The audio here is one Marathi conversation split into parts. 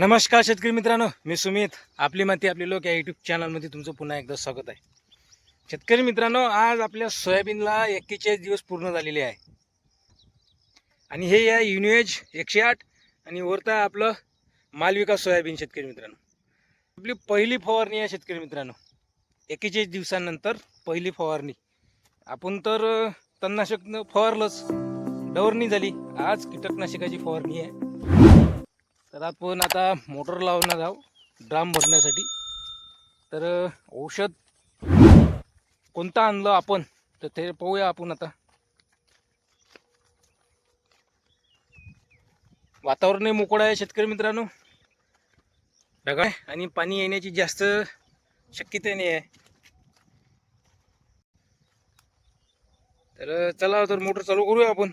नमस्कार शेतकरी मित्रांनो मी सुमित. आपली माती आपली लोक या यूट्यूब चॅनलमध्ये तुमचं पुन्हा एकदा स्वागत आहे. शेतकरी मित्रांनो आज आपल्या सोयाबीनला एक्केचाळीस दिवस पूर्ण झालेले आहे. आणि हे आहे युनिएज एकशे आठ आणि वरता आपलं मालविका सोयाबीन शेतकरी मित्रांनो. आपली पहिली फवारणी आहे शेतकरी मित्रांनो. एक्केचाळीस दिवसानंतर पहिली फवारणी. आपण तर अं, तणनाशक फवारलंच. डवरणी झाली. आज कीटकनाशकाची फवारणी आहे. तर आपण आता मोटर लावणार आहोत ड्राम भरण्यासाठी. तर औषध कोणतं आणलं आपण? तर ते पाहूया आपण आता. वातावरणही मोकळं आहे शेतकरी मित्रांनो. ढगाळ आणि पाणी येण्याची जास्त शक्यता नाही आहे. तर चला तर मोटर चालू करूया आपण.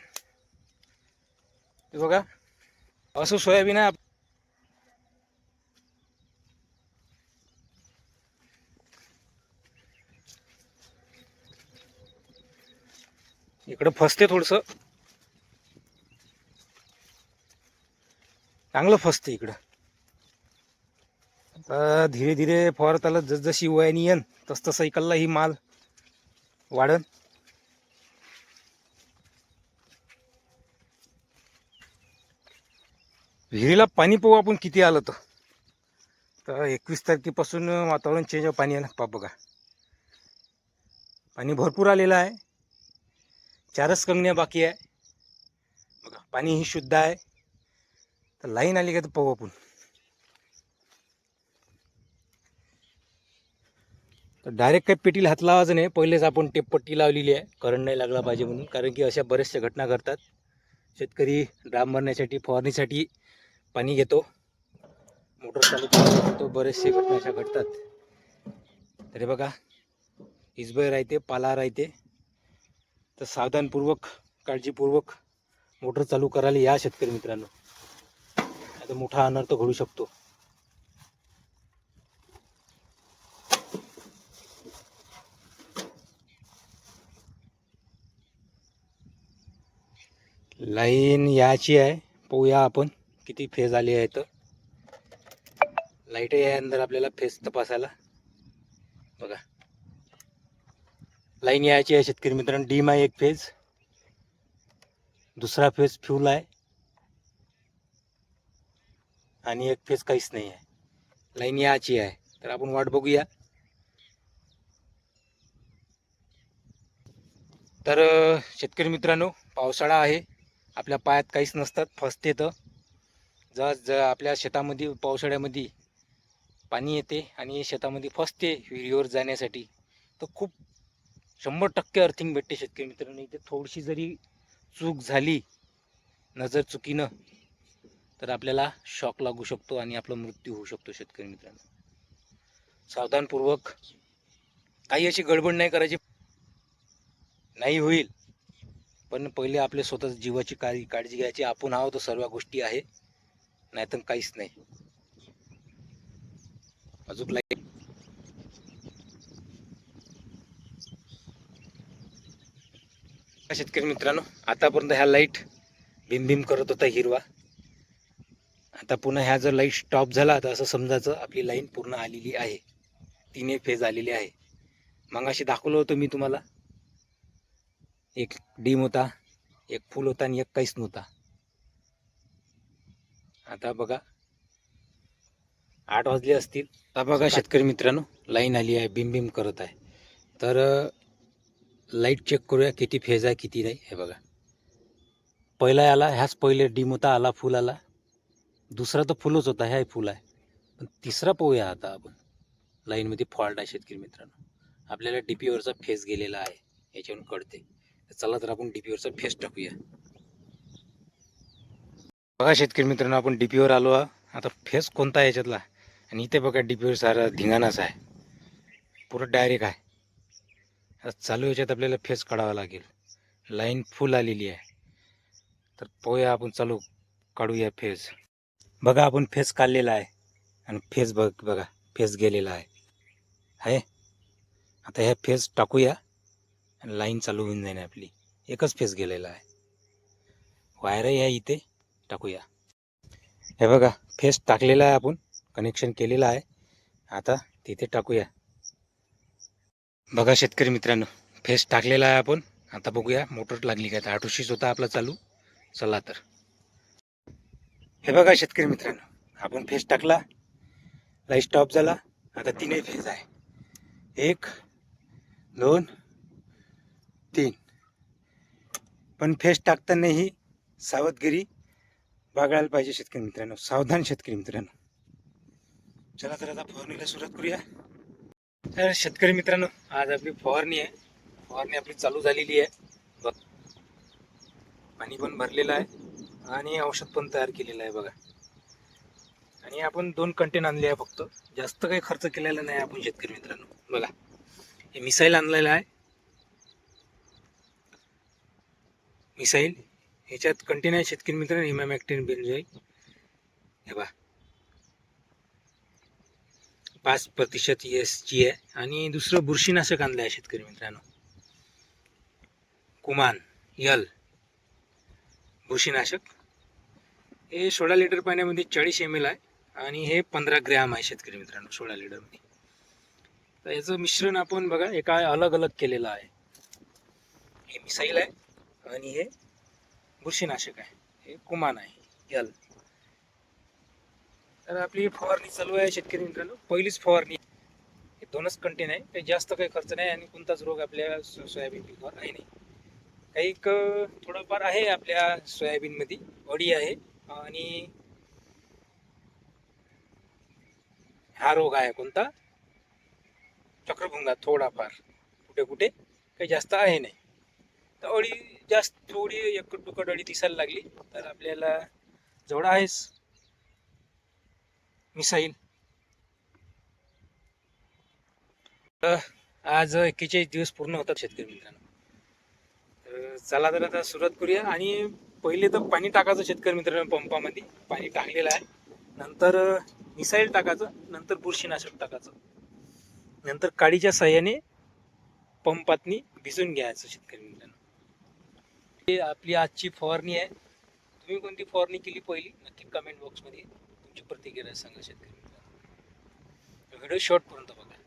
ते बघा असं सोयाबीन आहे. इकडं फसते थोडंसं. चांगलं फसते इकडं. आता धीरे धीरे फवारत आलं जसजशी वयानी येन तस तसं इकडला ही माल वाढन. विहिरीला पाणी पाहू आपण किती आलं तर. तर एकवीस तारखेपासून वातावरण चेंज आहे पाणी आलं पा बघा. पाणी भरपूर आलेलं आहे. चारच कंगण्या बाकी आहे. बघा पाणी ही शुद्ध आहे. तर लाईन आली का तर पाहू आपण. तर डायरेक्ट काही पेटीला हात लावायचं नाही. पहिलेच आपण टेपपट्टी लावलेली आहे. करंट नाही लागला पाहिजे म्हणून. कारण की अशा बऱ्याचशा घटना घडतात. शेतकरी ड्राम भरण्यासाठी फवारणीसाठी पाणी घेतो. मोटर चालू करतो. बरेचसे घटना अशा घडतात. तरी बघा इजबय राहते पाला राहते. तर सावधानपूर्वक काळजीपूर्वक मोटर चालू करायला या शेतकरी मित्रांनो. आता मोठा अनर्थ घडू शकतो. लाईन याची आहे. पाहूया आपण किती फेज आली आहे तर लाइट या अंदर आपल्याला फेज तपासायला. बघा. लाईन यायची आहे शेतकरी मित्रांनो. डीम आहे एक फेज दुसरा फेज फ्यूल आहे. आणि एक फेज काहीच नाही आहे. लाईन याची आहे. तर आपण वाट बघूया. तर शेतकरी मित्रांनो पावसाळा आहे. आपल्या पायात काहीच नसतात. फसते तर जर ज आपल्या शेतामध्ये पावसाळ्यामध्ये पाणी येते आणि शेतामध्ये फसते विहिरीवर जाण्यासाठी तर खूप शंभर टक्के अर्थिंग भेटते शेतकरी मित्रांनो. इथे थोडीशी जरी चूक झाली नजर चुकीनं तर आपल्याला शॉक लागू शकतो आणि आपला मृत्यू होऊ शकतो शेतकरी मित्रांनो. सावधानपूर्वक काही अशी गडबड नाही करायची. नाही होईल. पण पहिले आपल्या स्वतः जीवाची काळजी काळजी घ्यायची. आपण आहोत तर सर्व गोष्टी आहे. नाहीतर काहीच नाही. अजून शेतकरी मित्रांनो? आतापर्यंत ह्या लाइट बिमबिम करत होता हिरवा. आता पुन्हा ह्या जर लाइट स्टॉप झाला तर असं समजायचं आपली लाईन पूर्ण आलेली आहे. तिने फेज आलेली आहे. मग अशी दाखवलं होतं मी तुम्हाला. एक डीम होता एक फुल होता आणि एक काहीच नव्हता. आता बघा. आठ वाजले असतील. आता बघा शेतकरी मित्रांनो लाईन आली आहे बिमबिम करत आहे. तर लाइट चेक करूया किती फेज आहे किती नाही. हे बघा. पहिला आला ह्याच पहिले डीम होता आला फुल आला. दुसरा तर फुलच होता ह्या फुल आहे. पण तिसरा पाहूया आता आपण. लाईनमध्ये फॉल्ट आहे शेतकरी मित्रांनो. आपल्याला डी पीवरचा फेस गेलेला आहे याच्यावरून कळते चला तर आपण डी पीवरचा फेस टाकूया. बघा शेतकरी मित्रांनो आपण डी पीवर आलो आता फेस कोणता आहे याच्यातला? आणि इथे बघा डी पीवर सारा धिंगाणाच आहे. पुरं डायरेक्ट आहे. तर चालू याच्यात आपल्याला फेस काढावा लागेल. लाईन फुल आलेली आहे. तर पोया आपण चालू काढूया फेस. बघा आपण फेस काढलेला आहे. आणि फेस बघ बघा फेस गेलेला आहे. आहे? आता ह्या फेस टाकूया. आणि लाईन चालू होऊन जाईन आपली. एकच फेस गेलेला आहे. वायरही आहे इथे. टाकूया. हे बघा फेस टाकलेला आहे आपण. कनेक्शन केलेलं आहे. आता तिथे टाकूया. बघा शेतकरी मित्रांनो फेस टाकलेला आहे आपण. आता बघूया मोटर लागली काय तर आठोशीच होता आपला चालू. चला तर. हे बघा शेतकरी मित्रांनो आपण फेस टाकला. लाइट स्टॉप झाला. आता तीनही फेज आहे. एक दोन तीन. पण फेस टाकतानाही सावधगिरी बागळायला पाहिजे शेतकरी मित्रांनो. सावधान शेतकरी मित्रांनो. चला तर आता फवारणीला सुरुवात करूया. तर शेतकरी मित्रांनो आज आपली फवारणी आहे. फवारणी आपली चालू झालेली आहे. बघ. पाणी पण भरलेलं आहे आणि औषध पण तयार केलेलं आहे बघा. आणि आपण दोन कंटेन आणले आहे फक्त. जास्त काही खर्च केलेला नाही आपण शेतकरी मित्रांनो. बघा. हे मिसाईल आणलेलं आहे. मिसाईल. ह्याच्यात कंटेन आहे शेतकरी मित्रांनो हिमॅमॅक्टेन बेन जाईल हे बघा. पाच प्रतिशत एस जी आहे. आणि दुसरं बुरशीनाशक आणलं आहे शेतकरी मित्रांनो. Cuman L. बुरशीनाशक. हे सोळा लिटर पाण्यामध्ये चाळीस एम एल आहे आणि हे पंधरा ग्रॅम आहे शेतकरी मित्रांनो सोळा लिटरमध्ये. तर याचं मिश्रण आपण बघा एका अलग अलग केलेलं आहे. हे मिसाईल आहे आणि हे बुरशीनाशक आहे. हे कुमान आहे यल. तर आपली फवारणी चालू आहे शेतकरी मित्रांनो. पहिलीच फवारणी. हे दोनच कंटेन आहे. काही जास्त काही खर्च नाही आणि कोणताच रोग आपल्या सोयाबीन पिकावर आहे नाही. काही क- थोडंफार आहे आपल्या सोयाबीनमध्ये अडी आहे. आणि हा रोग आहे कोणता? चक्रभुंगा थोडाफार. कुठे कुठे? काही जास्त आहे नाही. तर अळी जास्त थोडी एकट दुकट अळी दिसायला लागली. तर आपल्याला जवळ आहेच मिसाईल. आज एक्केचाळीस दिवस पूर्ण होतात शेतकरी मित्रांनो. चला तर आता सुरुवात करूया. आणि पहिले तर पाणी टाकायचं शेतकरी मित्रांनो पंपामध्ये. पाणी टाकलेलं आहे. नंतर मिसाईल टाकायचं. नंतर बुरशीनाशक टाकायचं. नंतर काडीच्या साह्याने पंपातनी भिजून घ्यायचं शेतकरी मित्रांनो. ही आपली आजची फवारणी आहे. तुम्ही कोणती फवारणी केली पहिली? नक्की कमेंट बॉक्समध्ये तुमची प्रतिक्रिया सांगा शेतकरी मित्रांनो. व्हिडिओ शॉर्टपर्यंत बघा.